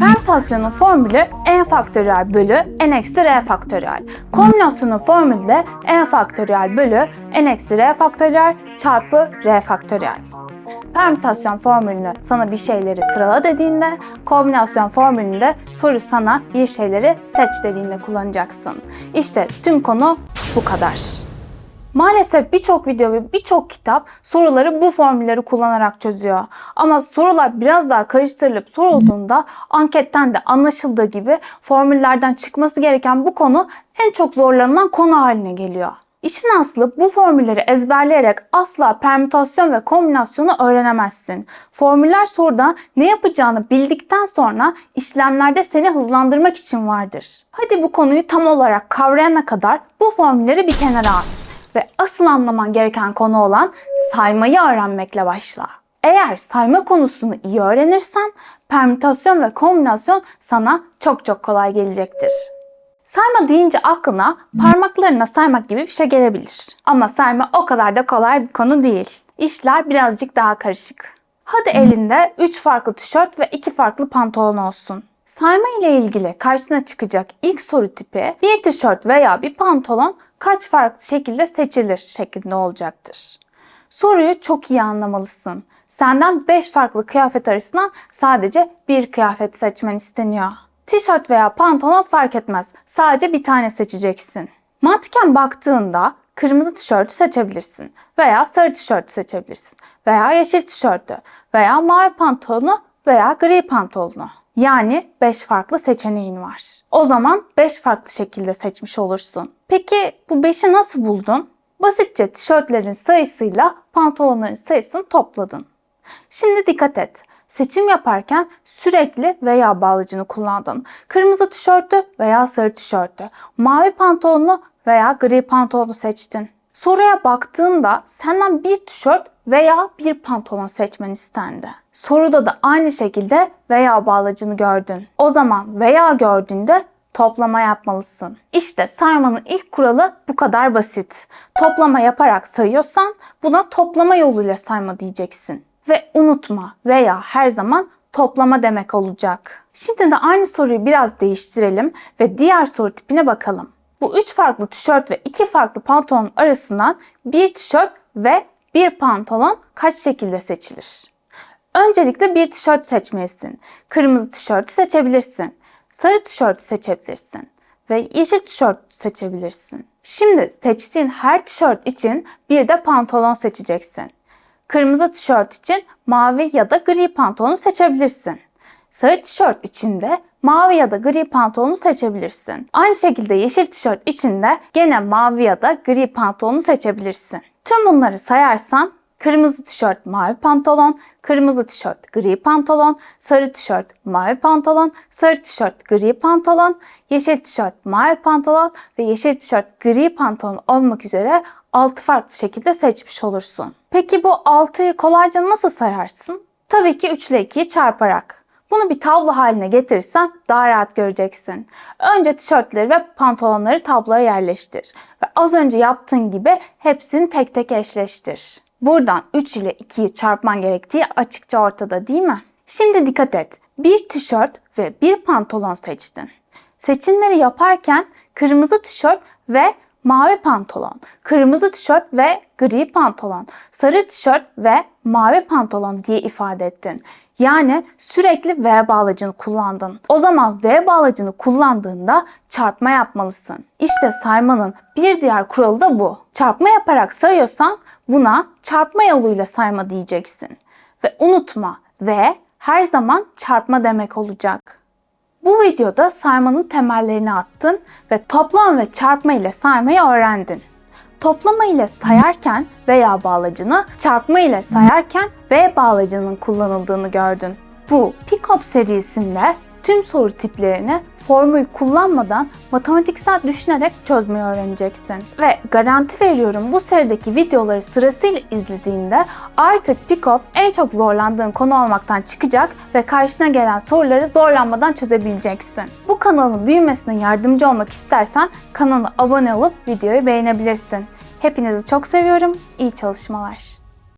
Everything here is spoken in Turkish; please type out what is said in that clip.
Permütasyonun formülü n faktöriyel bölü n eksi r faktöriyel. Kombinasyonun formülü de n faktöriyel bölü n eksi r faktöriyel çarpı r faktöriyel. Permütasyon formülünü sana bir şeyleri sırala dediğinde, kombinasyon formülünde soru sana bir şeyleri seç dediğinde kullanacaksın. İşte tüm konu bu kadar. Maalesef birçok video ve birçok kitap soruları bu formülleri kullanarak çözüyor. Ama sorular biraz daha karıştırılıp sorulduğunda anketten de anlaşıldığı gibi formüllerden çıkması gereken bu konu en çok zorlanılan konu haline geliyor. İşin aslı bu formülleri ezberleyerek asla permütasyon ve kombinasyonu öğrenemezsin. Formüller soruda ne yapacağını bildikten sonra işlemlerde seni hızlandırmak için vardır. Hadi bu konuyu tam olarak kavrayana kadar bu formülleri bir kenara at ve asıl anlaman gereken konu olan saymayı öğrenmekle başla. Eğer sayma konusunu iyi öğrenirsen permütasyon ve kombinasyon sana çok çok kolay gelecektir. Sayma deyince aklına parmaklarına saymak gibi bir şey gelebilir. Ama sayma o kadar da kolay bir konu değil. İşler birazcık daha karışık. Hadi elinde 3 farklı tişört ve 2 farklı pantolon olsun. Sayma ile ilgili karşına çıkacak ilk soru tipi bir tişört veya bir pantolon kaç farklı şekilde seçilir şeklinde olacaktır. Soruyu çok iyi anlamalısın. Senden 5 farklı kıyafet arasından sadece bir kıyafet seçmen isteniyor. Tişört veya pantolon fark etmez. Sadece bir tane seçeceksin. Mantıken baktığında kırmızı tişörtü seçebilirsin veya sarı tişörtü seçebilirsin veya yeşil tişörtü veya mavi pantolonu veya gri pantolonu. Yani 5 farklı seçeneğin var. O zaman 5 farklı şekilde seçmiş olursun. Peki bu 5'i nasıl buldun? Basitçe tişörtlerin sayısıyla pantolonların sayısını topladın. Şimdi dikkat et. Seçim yaparken sürekli veya bağlıcını kullandın. Kırmızı tişörtü veya sarı tişörtü, mavi pantolonu veya gri pantolonu seçtin. Soruya baktığında senden bir tişört veya bir pantolon seçmen istendi. Soruda da aynı şekilde veya bağlacını gördün. O zaman veya gördüğünde toplama yapmalısın. İşte saymanın ilk kuralı bu kadar basit. Toplama yaparak sayıyorsan buna toplama yoluyla sayma diyeceksin. Ve unutma veya her zaman toplama demek olacak. Şimdi de aynı soruyu biraz değiştirelim ve diğer soru tipine bakalım. Bu üç farklı tişört ve iki farklı pantolon arasından bir tişört ve bir pantolon kaç şekilde seçilir? Öncelikle bir tişört seçmelisin. Kırmızı tişörtü seçebilirsin. Sarı tişörtü seçebilirsin. Ve yeşil tişört seçebilirsin. Şimdi seçtiğin her tişört için bir de pantolon seçeceksin. Kırmızı tişört için mavi ya da gri pantolonu seçebilirsin. Sarı tişört için de mavi ya da gri pantolonu seçebilirsin. Aynı şekilde yeşil tişört için de gene mavi ya da gri pantolonu seçebilirsin. Tüm bunları sayarsan kırmızı tişört mavi pantolon, kırmızı tişört gri pantolon, sarı tişört mavi pantolon, sarı tişört gri pantolon, yeşil tişört mavi pantolon ve yeşil tişört gri pantolon olmak üzere 6 farklı şekilde seçmiş olursun. Peki bu 6'yı kolayca nasıl sayarsın? Tabii ki 3 ile 2'yi çarparak. Bunu bir tablo haline getirirsen daha rahat göreceksin. Önce tişörtleri ve pantolonları tabloya yerleştir. Ve az önce yaptığın gibi hepsini tek tek eşleştir. Buradan 3 ile 2'yi çarpman gerektiği açıkça ortada değil mi? Şimdi dikkat et. Bir tişört ve bir pantolon seçtin. Seçimleri yaparken kırmızı tişört ve mavi pantolon, kırmızı tişört ve gri pantolon, sarı tişört ve mavi pantolon diye ifade ettin. Yani sürekli V bağlacını kullandın. O zaman V bağlacını kullandığında çarpma yapmalısın. İşte saymanın bir diğer kuralı da bu. Çarpma yaparak sayıyorsan buna çarpma yoluyla sayma diyeceksin. Ve unutma V her zaman çarpma demek olacak. Bu videoda saymanın temellerini attın ve toplam ve çarpma ile saymayı öğrendin. Toplama ile sayarken veya bağlacını, çarpma ile sayarken ve bağlacının kullanıldığını gördün. Bu Pickup serisinde tüm soru tiplerini formül kullanmadan matematiksel düşünerek çözmeyi öğreneceksin. Ve garanti veriyorum bu serideki videoları sırasıyla izlediğinde artık Pickup en çok zorlandığın konu olmaktan çıkacak ve karşına gelen soruları zorlanmadan çözebileceksin. Bu kanalın büyümesine yardımcı olmak istersen kanala abone olup videoyu beğenebilirsin. Hepinizi çok seviyorum. İyi çalışmalar.